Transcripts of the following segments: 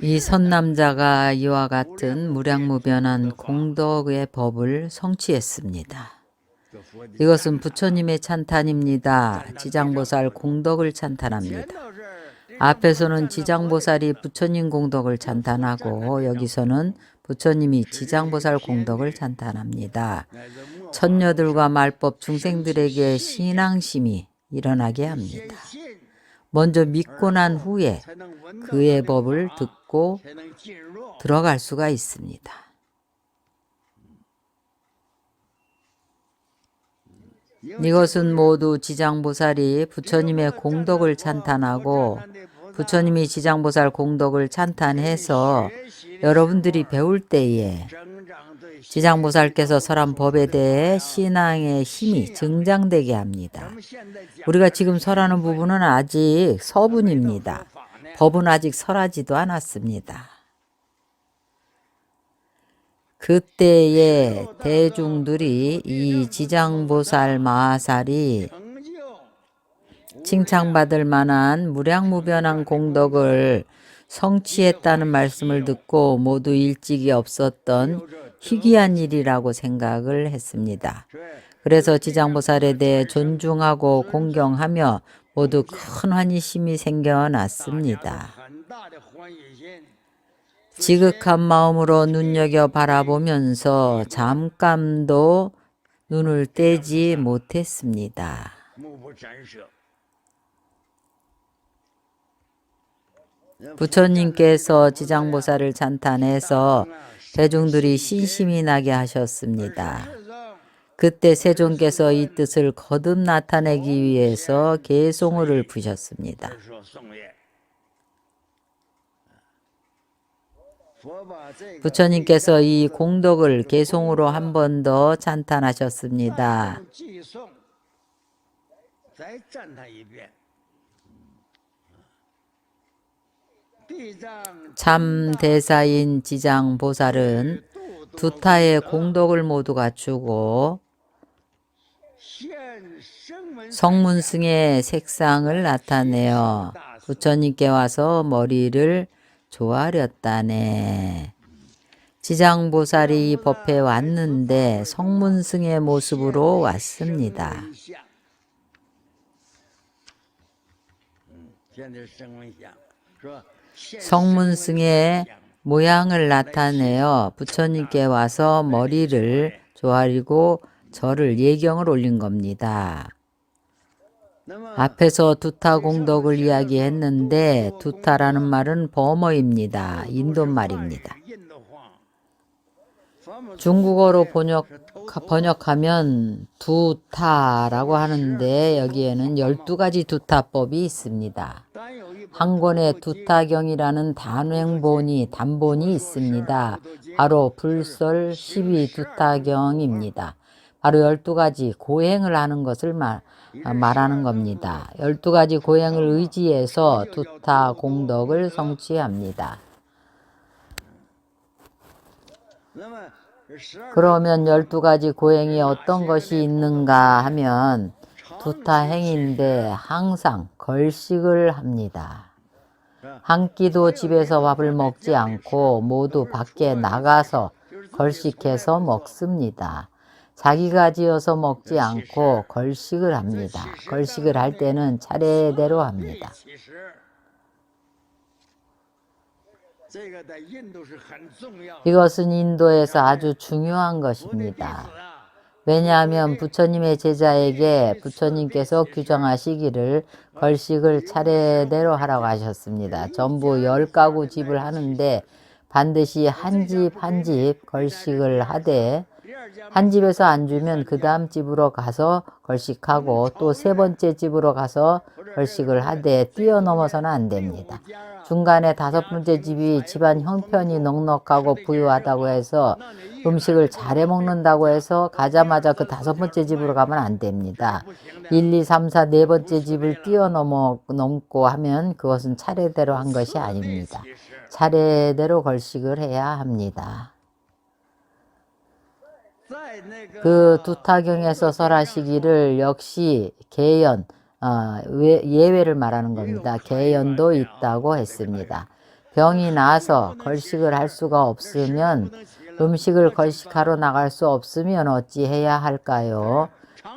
이 선남자가 이와 같은 무량무변한 공덕의 법을 성취했습니다. 이것은 부처님의 찬탄입니다. 지장보살 공덕을 찬탄합니다. 앞에서는 지장보살이 부처님 공덕을 찬탄하고 여기서는 부처님이 지장보살 공덕을 찬탄합니다. 천녀들과 말법 중생들에게 신앙심이 일어나게 합니다. 먼저 믿고 난 후에 그의 법을 듣고 들어갈 수가 있습니다. 이것은 모두 지장보살이 부처님의 공덕을 찬탄하고 부처님이 지장보살 공덕을 찬탄해서 여러분들이 배울 때에 지장보살께서 설한 법에 대해 신앙의 힘이 증장되게 합니다. 우리가 지금 설하는 부분은 아직 서분입니다. 법은 아직 설하지도 않았습니다. 그때에 대중들이 이 지장보살 마하살이 칭찬받을 만한 무량무변한 공덕을 성취했다는 말씀을 듣고 모두 일찍이 없었던 희귀한 일이라고 생각을 했습니다. 그래서 지장보살에 대해 존중하고 공경하며 모두 큰 환희심이 생겨났습니다. 지극한 마음으로 눈여겨 바라보면서 잠깐도 눈을 떼지 못했습니다. 부처님께서 지장보살을 찬탄해서 대중들이 신심이 나게 하셨습니다. 그때 세존께서 이 뜻을 거듭 나타내기 위해서 개송호를 부셨습니다. 부처님께서 이 공덕을 개송으로 한 번 더 찬탄하셨습니다. 참 대사인 지장 보살은 두타의 공덕을 모두 갖추고 성문승의 색상을 나타내어 부처님께 와서 머리를 조아렸다네. 지장보살이 법회 왔는데 성문승의 모습으로 왔습니다. 성문승의 모양을 나타내어 부처님께 와서 머리를 조아리고 절을 예경을 올린 겁니다. 앞에서 두타 공덕을 이야기했는데 두타라는 말은 범어입니다. 인도 말입니다. 중국어로 번역, 번역하면 두타라고 하는데 여기에는 12가지 두타법이 있습니다. 한 권의 두타경이라는 단행본이 단본이 있습니다. 바로 불설 12 두타경입니다. 바로 12가지 고행을 하는 것을 말, 말하는 겁니다. 12가지 고행을 의지해서 두타 공덕을 성취합니다. 그러면 12가지 고행이 어떤 것이 있는가 하면 두타 행인데 항상 걸식을 합니다. 한 끼도 집에서 밥을 먹지 않고 모두 밖에 나가서 걸식해서 먹습니다. 자기가 지어서 먹지 않고 걸식을 합니다. 걸식을 할 때는 차례대로 합니다. 이것은 인도에서 아주 중요한 것입니다. 왜냐하면 부처님의 제자에게 부처님께서 규정하시기를 걸식을 차례대로 하라고 하셨습니다. 전부 열 가구 집을 하는데 반드시 한 집 한 집 걸식을 하되 한 집에서 안 주면 그 다음 집으로 가서 걸식하고 또 세 번째 집으로 가서 걸식을 하되 뛰어넘어서는 안 됩니다. 중간에 다섯 번째 집이 집안 형편이 넉넉하고 부유하다고 해서 음식을 잘해 먹는다고 해서 가자마자 그 다섯 번째 집으로 가면 안 됩니다. 1, 2, 3, 4, 네 번째 집을 뛰어넘어 넘고 하면 그것은 차례대로 한 것이 아닙니다. 차례대로 걸식을 해야 합니다. 그 두타경에서 설하시기를 역시 개연 어, 왜- 예외를 말하는 겁니다. 개연도 있다고 했습니다. 병이 나서 걸식을 할 수가 없으면 음식을 걸식하러 나갈 수 없으면 어찌 해야 할까요?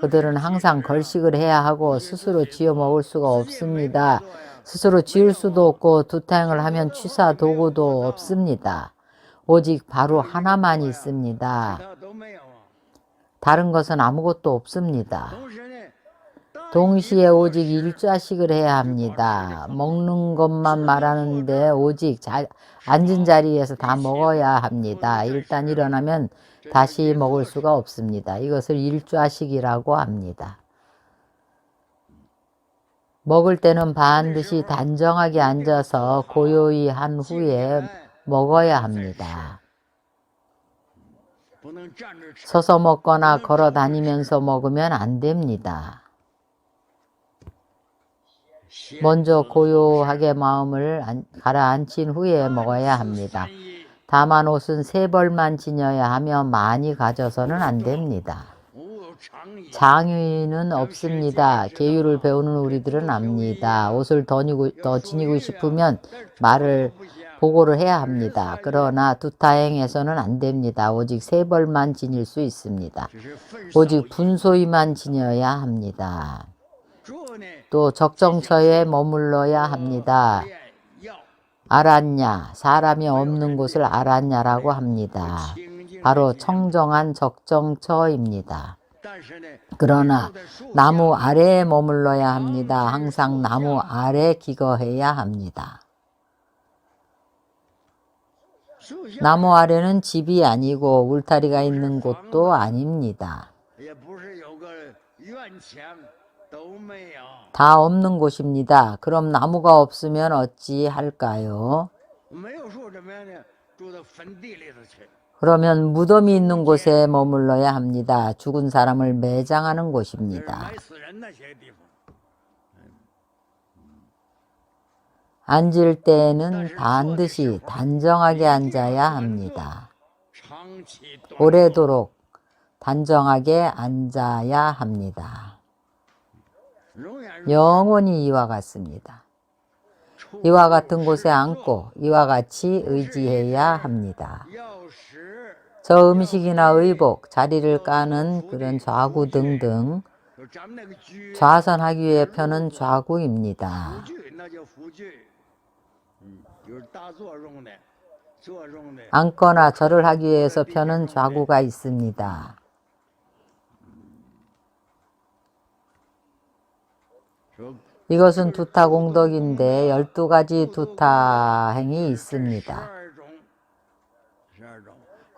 그들은 항상 걸식을 해야 하고 스스로 지어 먹을 수가 없습니다. 스스로 지을 수도 없고 두탕을 하면 취사 도구도 없습니다. 오직 바로 하나만 있습니다. 다른 것은 아무것도 없습니다. 동시에 오직 일자식을 해야 합니다. 먹는 것만 말하는데 오직 자, 앉은 자리에서 다 먹어야 합니다. 일단 일어나면 다시 먹을 수가 없습니다. 이것을 일자식이라고 합니다. 먹을 때는 반드시 단정하게 앉아서 고요히 한 후에 먹어야 합니다. 서서 먹거나 걸어 다니면서 먹으면 안 됩니다. 먼저 고요하게 마음을 가라앉힌 후에 먹어야 합니다. 다만 옷은 세 벌만 지녀야 하며 많이 가져서는 안 됩니다. 장유인은 없습니다. 계율을 배우는 우리들은 압니다. 옷을 더 지니고 싶으면 말을 보고를 해야 합니다. 그러나 두타행에서는 안 됩니다. 오직 세 벌만 지닐 수 있습니다. 오직 분소위만 지녀야 합니다. 또 적정처에 머물러야 합니다. 알았냐? 사람이 없는 곳을 알았냐라고 합니다. 바로 청정한 적정처입니다. 그러나 나무 아래에 머물러야 합니다. 항상 나무 아래 기거해야 합니다. 나무 아래는 집이 아니고 울타리가 있는 곳도 아닙니다. 다 없는 곳입니다. 그럼 나무가 없으면 어찌 할까요? 그러면 무덤이 있는 곳에 머물러야 합니다. 죽은 사람을 매장하는 곳입니다. 앉을 때에는 반드시 단정하게 앉아야 합니다. 오래도록 단정하게 앉아야 합니다. 영원히 이와 같습니다. 이와 같은 곳에 앉고 이와 같이 의지해야 합니다. 저 음식이나 의복, 자리를 까는 그런 좌구 등등 좌선하기 위해 펴는 좌구입니다. 앉거나 절을 하기 위해서 펴는 좌구가 있습니다. 이것은 두타 공덕인데 12가지 두타행이 있습니다.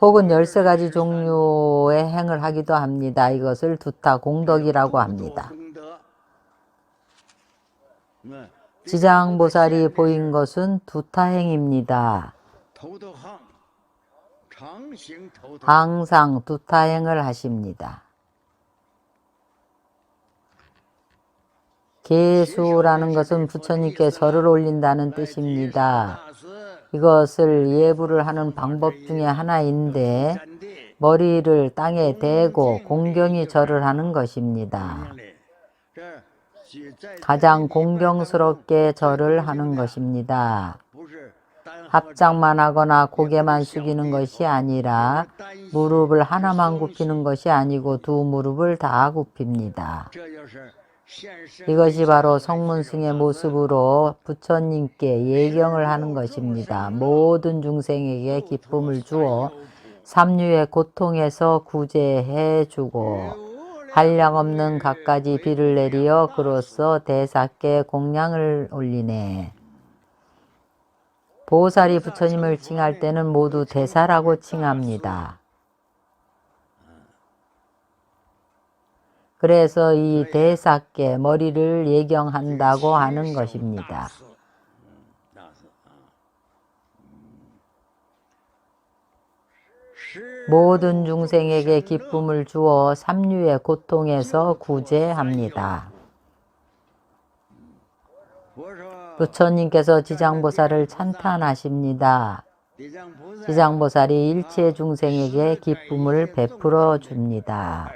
혹은 13가지 종류의 행을 하기도 합니다. 이것을 두타 공덕이라고 합니다. 지장보살이 보인 것은 두 타행입니다. 항상 두 타행을 하십니다. 계수라는 것은 부처님께 절을 올린다는 뜻입니다. 이것을 예불을 하는 방법 중에 하나인데 머리를 땅에 대고 공경이 절을 하는 것입니다. 가장 공경스럽게 절을 하는 것입니다. 합장만 하거나 고개만 숙이는 것이 아니라 무릎을 하나만 굽히는 것이 아니고 두 무릎을 다 굽힙니다. 이것이 바로 성문승의 모습으로 부처님께 예경을 하는 것입니다. 모든 중생에게 기쁨을 주어 삼류의 고통에서 구제해 주고 한량 없는 갖가지 비를 내리어 그로써 대사께 공양을 올리네. 보살이 부처님을 칭할 때는 모두 대사라고 칭합니다. 그래서 이 대사께 머리를 예경한다고 하는 것입니다. 모든 중생에게 기쁨을 주어 삼류의 고통에서 구제합니다. 부처님께서 지장보살을 찬탄하십니다. 지장보살이 일체 중생에게 기쁨을 베풀어 줍니다.